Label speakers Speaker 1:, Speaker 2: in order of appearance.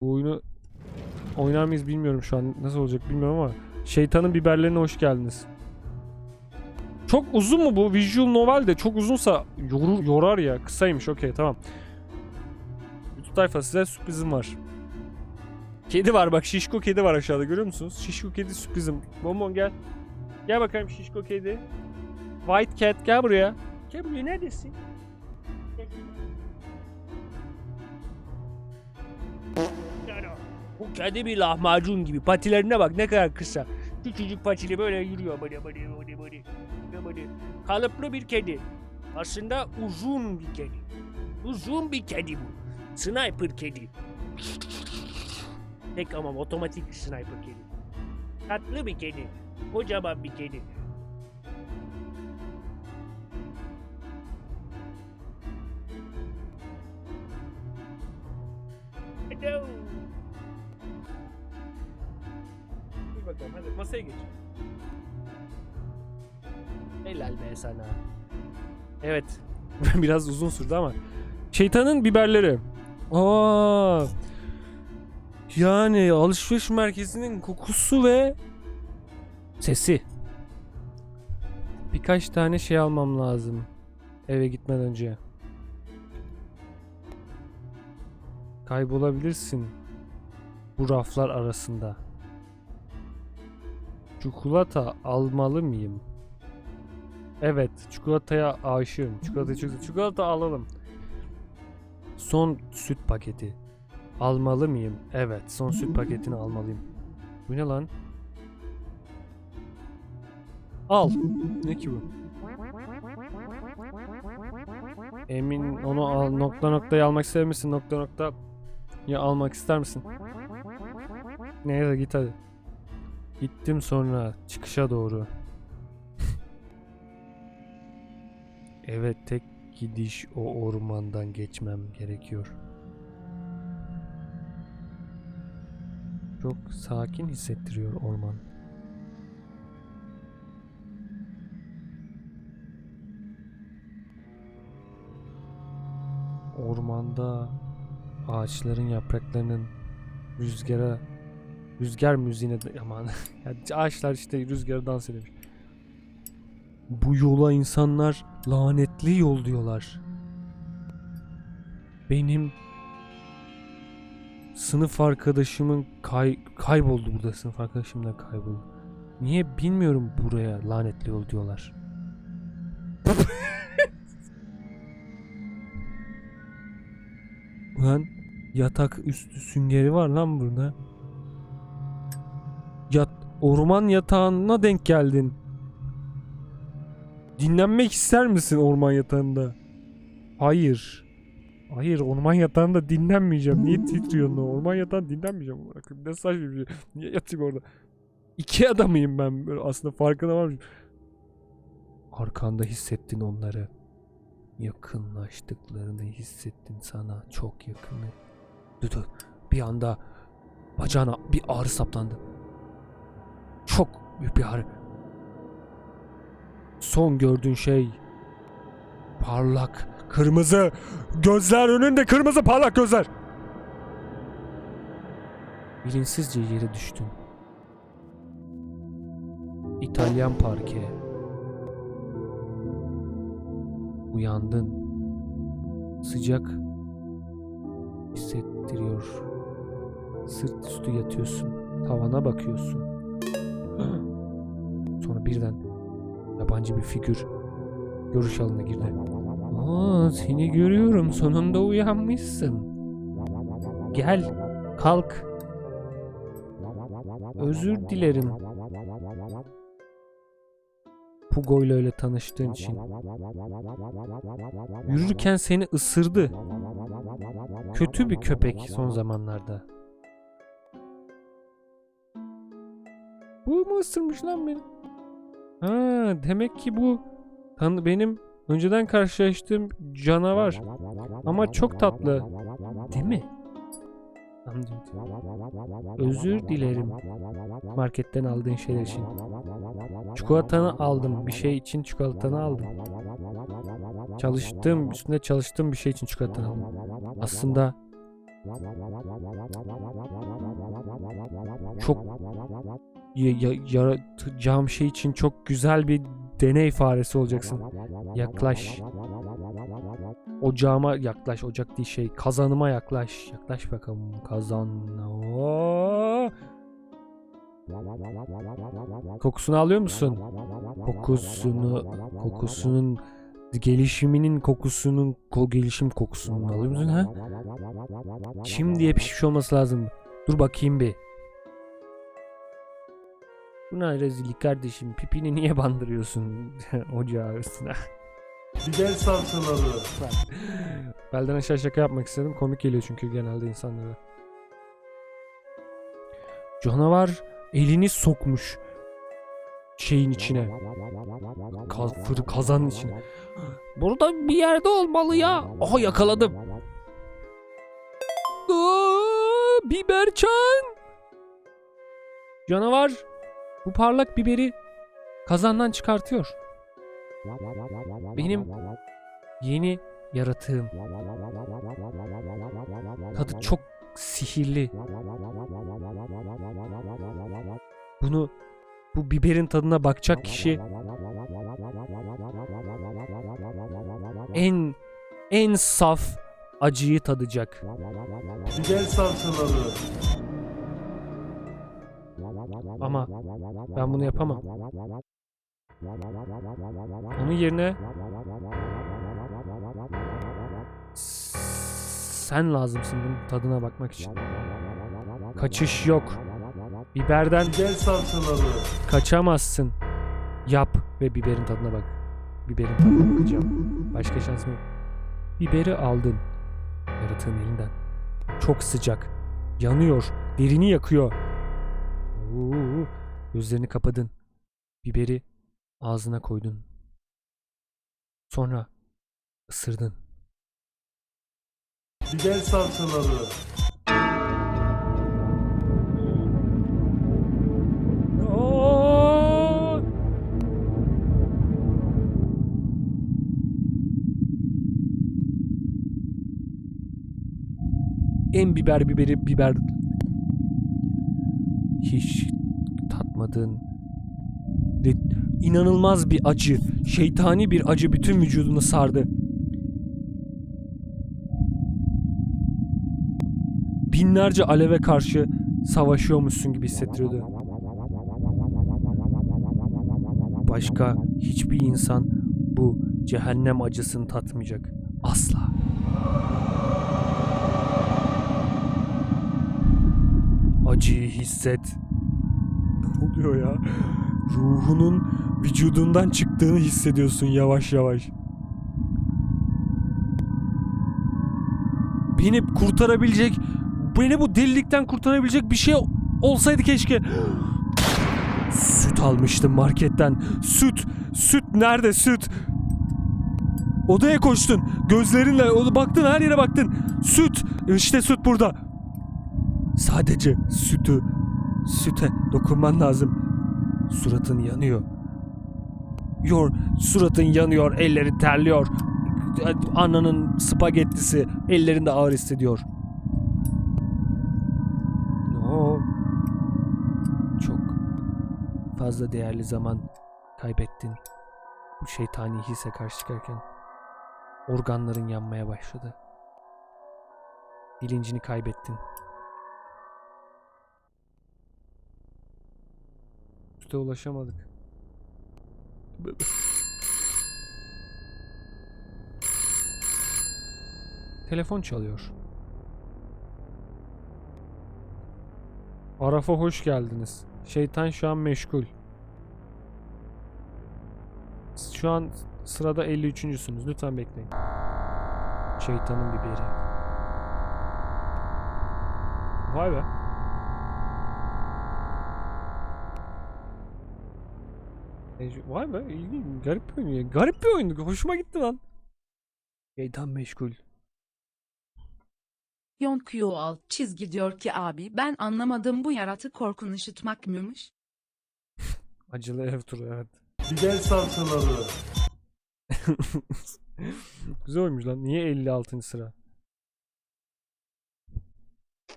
Speaker 1: Bu oyunu oynar mıyız bilmiyorum şu an. Nasıl olacak bilmiyorum ama. Şeytanın biberlerine hoş geldiniz. Çok uzun mu bu? Visual novel de çok uzunsa yorur, yorar ya. Kısaymış okey tamam. YouTube tayfa size sürprizim var. Kedi var bak şişko kedi var aşağıda görüyor musunuz? Şişko kedi sürprizim. Bonbon gel. Gel bakayım şişko kedi. White cat gel buraya. Gel buraya neredesin? Bu kedi bir lahmacun gibi. Patilerine bak ne kadar kısa. Küçücük patili böyle yürüyor böyle böyle böyle. böyle, böyle. Kalıplı bir kedi. Aslında uzun bir kedi. Uzun bir kedi bu. Sniper kedi. Tek ama otomatik sniper kedi. Tatlı bir kedi. Kocaman bir kedi. Hello. Bakalım hadi masaya geç. Helal be sana. Evet. Biraz uzun sürdü ama. Şeytanın biberleri. Aa. Yani alışveriş merkezinin kokusu ve sesi. Birkaç tane şey almam lazım eve gitmeden önce. Kaybolabilirsin bu raflar arasında. Çikolata almalı mıyım? Evet, çikolataya aşığım. Çikolata çok Çikolata alalım. Son süt paketi. Almalı mıyım? Evet, son süt paketini almalıyım. Bu ne lan? Al. Ne ki bu? Emin onu al. Nokta noktayı almak ister misin? Nokta nokta. Ya almak ister misin? Neyse git hadi. Gittim sonra çıkışa doğru. evet tek gidiş o ormandan geçmem gerekiyor. Çok sakin hissettiriyor orman. Ormanda ağaçların yapraklarının rüzgara rüzgar müziğine aman ya ağaçlar işte rüzgara dans ediyor. Bu yola insanlar lanetli yol diyorlar. Benim sınıf arkadaşımın kay kayboldu burada sınıf arkadaşım da kayboldu. Niye bilmiyorum buraya lanetli yol diyorlar. Ulan yatak üstü süngeri var lan burada. Orman yatağına denk geldin. Dinlenmek ister misin orman yatağında? Hayır. Hayır orman yatağında dinlenmeyeceğim. Niye titriyorsun? Orman yatağında dinlenmeyeceğim. Bırakın ne saçma bir şey. Niye yatayım orada? İki adamıyım ben. Böyle aslında farkına varmışım. Arkanda hissettin onları. Yakınlaştıklarını hissettin sana. Çok yakını. Dur. Bir anda bacağına bir ağrı saplandı. Çok büyük bir ağrı. Son gördüğün şey parlak kırmızı gözler önünde kırmızı parlak gözler. Bilinçsizce yere düştün. İtalyan parke. Uyandın. Sıcak hissettiriyor. Sırt üstü yatıyorsun. Tavana bakıyorsun. Birden yabancı bir figür görüş alanına girdi. Aa, seni görüyorum. Sonunda uyanmışsın. Gel, kalk. Özür dilerim. Pugo ile öyle tanıştığın için. Yürürken seni ısırdı. Kötü bir köpek son zamanlarda. Bu mu ısırmış lan beni? Ha, demek ki bu benim önceden karşılaştığım canavar. Ama çok tatlı. Değil mi? Özür dilerim. Marketten aldığın şeyler için. Çikolatanı aldım. Bir şey için çikolatanı aldım. Çalıştığım, üstünde çalıştığım bir şey için çikolatanı aldım. Aslında Çok yaratacağım şey için çok güzel bir deney faresi olacaksın. Yaklaş. Ocağıma yaklaş. Ocak değil şey. Kazanıma yaklaş. Yaklaş bakalım. Kazan. Kokusunu alıyor musun? Kokusunu, kokusunun gelişiminin kokusunun ko gelişim kokusunu alıyor musun ha? Şimdiye pişmiş olması lazım. Dur bakayım bir. Bu ne rezillik kardeşim? Pipini niye bandırıyorsun ocağın üstüne?
Speaker 2: Biber salçaları.
Speaker 1: Belden aşağı şaka yapmak istedim. Komik geliyor çünkü genelde insanlara. Canavar elini sokmuş şeyin içine. Kaz, fır, kazanın içine. Burada bir yerde olmalı ya. Aha yakaladım. Aa, Biberçan. Canavar bu parlak biberi kazandan çıkartıyor. Benim yeni yaratığım. Tadı çok sihirli. Bunu bu biberin tadına bakacak kişi en en saf acıyı tadacak.
Speaker 2: Biber salçaları.
Speaker 1: Ama ben bunu yapamam. Onun yerine sen lazımsın bunun tadına bakmak için. Kaçış yok. Biberden
Speaker 2: Biber salçaları.
Speaker 1: kaçamazsın. Yap ve biberin tadına bak. Biberin tadına bakacağım. Başka şansım yok. Biberi aldın. Yaratığın elinden. Çok sıcak. Yanıyor. Derini yakıyor. Oo, gözlerini kapadın. Biberi ağzına koydun. Sonra ısırdın.
Speaker 2: Biber salçaları.
Speaker 1: En biber biberi biber hiç tatmadığın ve inanılmaz bir acı, şeytani bir acı bütün vücudunu sardı. Binlerce aleve karşı savaşıyormuşsun gibi hissettiriyordu. Başka hiçbir insan bu cehennem acısını tatmayacak. Asla. Acıyı hisset. Ne oluyor ya? Ruhunun vücudundan çıktığını hissediyorsun yavaş yavaş. Beni kurtarabilecek, beni bu delilikten kurtarabilecek bir şey olsaydı keşke. Süt almıştım marketten. Süt. Süt nerede süt? Odaya koştun. Gözlerinle baktın her yere baktın. Süt. İşte süt burada. Sadece sütü. Süte dokunman lazım. Suratın yanıyor. Yor, suratın yanıyor, ellerin terliyor. Ananın spagettisi ellerinde ağır hissediyor. No. Çok fazla değerli zaman kaybettin. Bu şeytani hisse karşı çıkarken organların yanmaya başladı. Bilincini kaybettin. Üste ulaşamadık. Telefon çalıyor. Araf'a hoş geldiniz. Şeytan şu an meşgul. Şu an sırada 53.sündüz. Lütfen bekleyin. Şeytanın biberi. Vay be. Vay be ilginç. Garip bir oyun. ya. Garip bir oyundu. Hoşuma gitti lan. Şeytan meşgul.
Speaker 3: Yonkyo alt çizgi diyor ki abi ben anlamadım bu yaratık korkun ışıtmak mıymış?
Speaker 1: Acılı ev turu evet.
Speaker 2: Biber salçaları.
Speaker 1: Güzel oymuş lan. Niye 56. sıra?